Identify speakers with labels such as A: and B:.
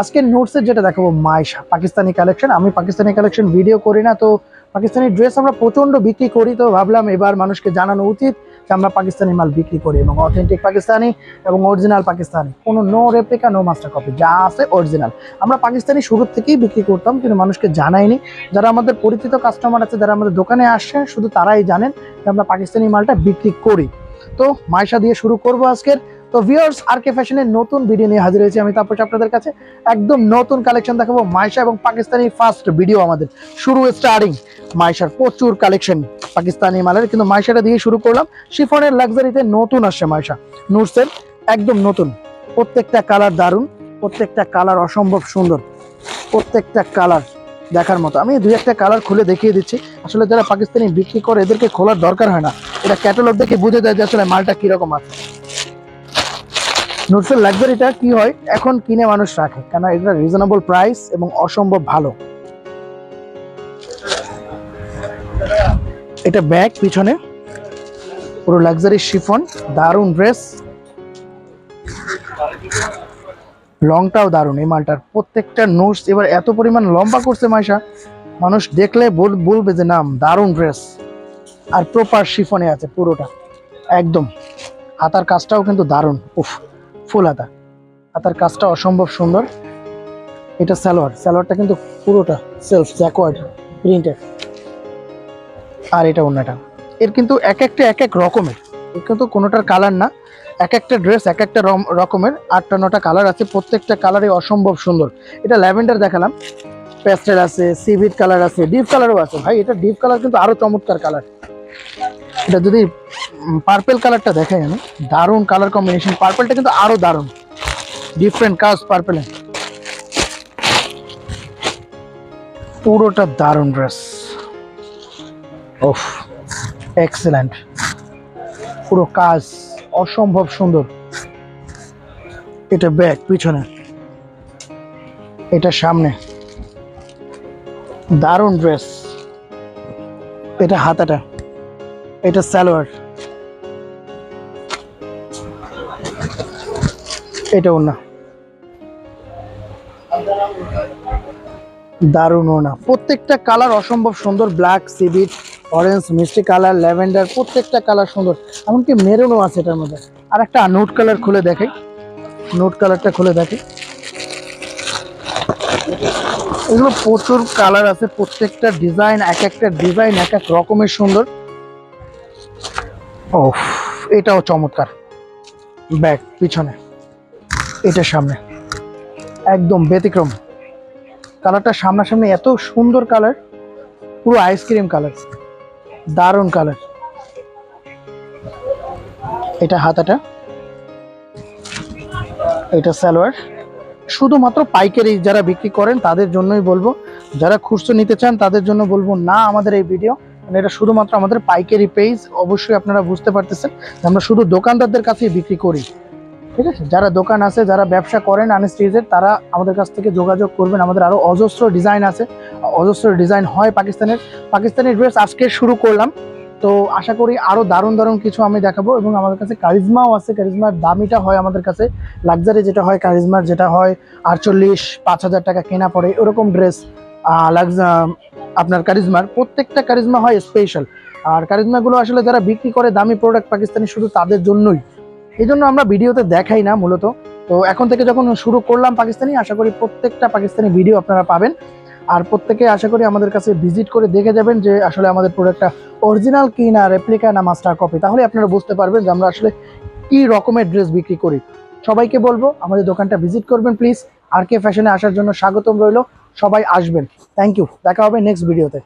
A: আজকে নোটসের যেটা দেখাবো, মাইশা, পাকিস্তানি কালেকশন আমি পাকিস্তানি কালেকশন ভিডিও করি না, তো পাকিস্তানি ড্রেস আমরা প্রচণ্ড বিক্রি করি, তো ভাবলাম এবার মানুষকে জানানো উচিত যে আমরা পাকিস্তানি মাল বিক্রি করি এবং অথেন্টিক পাকিস্তানি এবং অরিজিনাল পাকিস্তানি। কোনো no replica no master copy যা আছে অরিজিনাল আমরা পাকিস্তানি শুরুর থেকেই বিক্রি করতাম, কিন্তু মানুষকে জানাইনি। যারা আমাদের পরিচিত কাস্টমার আছে, যারা আমাদের দোকানে আসছে, শুধু তারাই জানেন যে আমরা পাকিস্তানি মালটা বিক্রি করি। তো মাইশা দিয়ে শুরু করব আজকের। তো ভিউয়ার্স আর কে ফ্যাশনের নতুন ভিডিও নিয়ে হাজির হয়েছি আমি তাপস আপনাদের কাছে। একদম নতুন কালেকশন দেখাবো, মাইশা এবং পাকিস্তানি ফার্স্ট ভিডিও আমাদের। শুরু স্টার্টিং মাইশার প্রচুর কালেকশন পাকিস্তানি মালের। কিন্তু মাইশাটা দিয়ে শুরু করলাম, শিফনের লাক্সারিতে নতুন আসছে মাইশা। নুরসের একদম নতুন। প্রত্যেকটা কালার দারুণ, প্রত্যেকটা কালার অসম্ভব সুন্দর। প্রত্যেকটা কালার দেখার মতো। আমি দুই একটা কালার খুলে দেখিয়ে দিচ্ছি। আসলে যারা পাকিস্তানি বিক্রি করে, এদেরকে খোলার দরকার হয় না। এটা ক্যাটালগ দেখে বুঝে দেয় যে আসলে মালটা কীরকম আছে। নুটসের লাক্সারিটা কি হয়? এখন কিনে মানুষ রাখে কেন এটা রিজনেবল প্রাইস এবং অসম্ভব ভালো। এটা ব্যাগ পিছনে, পুরো লাক্সারি শিফন দারুণ ড্রেস লংটাও দারুণ এই মালটার। প্রত্যেকটা নোটস এবার এত পরিমাণ লম্বা করছে মাইশা, মানুষ দেখলে বল- বলবে যে, নাম দারুণ ড্রেস আর প্রপার শিফনে আছে পুরোটা, একদম। হাতার কাজটাও কিন্তু দারুণ উফ। ফুল হাতা হাতার কাজটা অসম্ভব সুন্দর। এটা সালোয়ার। সালোয়ারটা কিন্তু পুরোটা সেলফ জ্যাকওয়ার্ড প্রিন্টের আর এটা অন্যটা এর কিন্তু এক একটা এক এক রকমের। এর কিন্তু কোনোটার কালার না। এক একটা ড্রেস এক একটা রকমের। আটটা, নটা কালার আছে। প্রত্যেকটা কালারে অসম্ভব সুন্দর। এটা ল্যাভেন্ডার দেখালাম। প্যাস্টেল আছে সিভিট কালার আছে ডিপ কালারও আছে। ভাই, এটা ডিপ কালার কিন্তু আরও চমৎকার কালার এটা যদি পার্পেল কালারটা দেখাই আমি, দারুণ কালার কম্বিনেশন পার্পেলটা কিন্তু আরও দারুণ। ডিফারেন্ট কাজ পার্পেলে পুরোটা দারুণ ড্রেস ওফ এক্সেলেন্ট পুরো কাজ অসম্ভব সুন্দর। এটা ব্যাক পিছনে। এটা সামনে। দারুণ ড্রেস এটা হাতাটা। এটা সালোয়ার। এটা ওনা দারুণ ওনা প্রত্যেকটা কালার অসম্ভব সুন্দর। ব্ল্যাক সিবিট অরেঞ্জ, মিষ্টি কালার, ল্যাভেন্ডার, প্রত্যেকটা কালার সুন্দর। এমনকি মেরুনও আছে এটার মধ্যে। আর একটা নোট কালার খুলে দেখাই। নোট কালারটা খুলে দেখে এগুলো প্রচুর কালার আছে। প্রত্যেকটা ডিজাইন, এক একটা ডিজাইন, এক এক রকমের সুন্দর। ও এটাও চমৎকার। ব্যাক পিছনে। এটা সামনে। একদম ব্যতিক্রম। কালারটা সামনাসামনি এত সুন্দর কালার, পুরো আইসক্রিম কালার। দারুণ কালার। এটা হাতাটা। এটা সালোয়ার। শুধুমাত্র পাইকারি যারা বিক্রি করেন, তাদের জন্যই বলব। যারা খুচরো নিতে চান, তাদের জন্য বলব, না আমাদের এই ভিডিও মানে এটা শুধুমাত্র আমাদের পাইকারি পেজ অবশ্যই আপনারা বুঝতে পারতেছেন আমরা শুধু দোকানদারদের কাছেই বিক্রি করি। ঠিক আছে? যারা দোকান আছে, যারা ব্যবসা করেন আনস্টিজের তারা আমাদের কাছ থেকে যোগাযোগ করবেন। আমাদের আরও অজস্র ডিজাইন আছে। অজস্র ডিজাইন হয় পাকিস্তানের। পাকিস্তানি ড্রেস আজকে শুরু করলাম। তো আশা করি আরও দারুণ দারুণ কিছু আমি দেখাবো এবং আমাদের কাছে কারিজমাও আছে। কারিজমার দামিটা হয় আমাদের কাছে। লাক্সারি যেটা হয় কারিজমার যেটা হয়, আটচল্লিশ, পাঁচ হাজার টাকা কেনা পড়ে। ওরকম ড্রেস আপনার কারিজমার, প্রত্যেকটা কারিজমা হয় স্পেশাল আর কারিজমাগুলো আসলে যারা বিক্রি করে দামি প্রোডাক্ট পাকিস্তানি, শুধু তাদের জন্যই। এই জন্য আমরা ভিডিওতে দেখাই না মূলত। তো এখন থেকে যখন শুরু করলাম পাকিস্তানি, আশা করি প্রত্যেকটা পাকিস্তানি ভিডিও আপনারা পাবেন। আর প্রত্যেকে আশা করি আমাদের কাছে ভিজিট করে দেখে যাবেন যে আসলে আমাদের প্রোডাক্টটা অরিজিনাল কি না রেপ্লিকা না মাস্টার কপি তাহলে আপনারা বুঝতে পারবেন যে আমরা আসলে কি রকমের ড্রেস বিক্রি করি। সবাইকে বলব, আমাদের দোকানটা ভিজিট করবেন প্লিজ আর কে ফ্যাশনে আসার জন্য স্বাগতম রইল। সবাই আসবেন। থ্যাংক ইউ দেখা হবে নেক্সট ভিডিওতে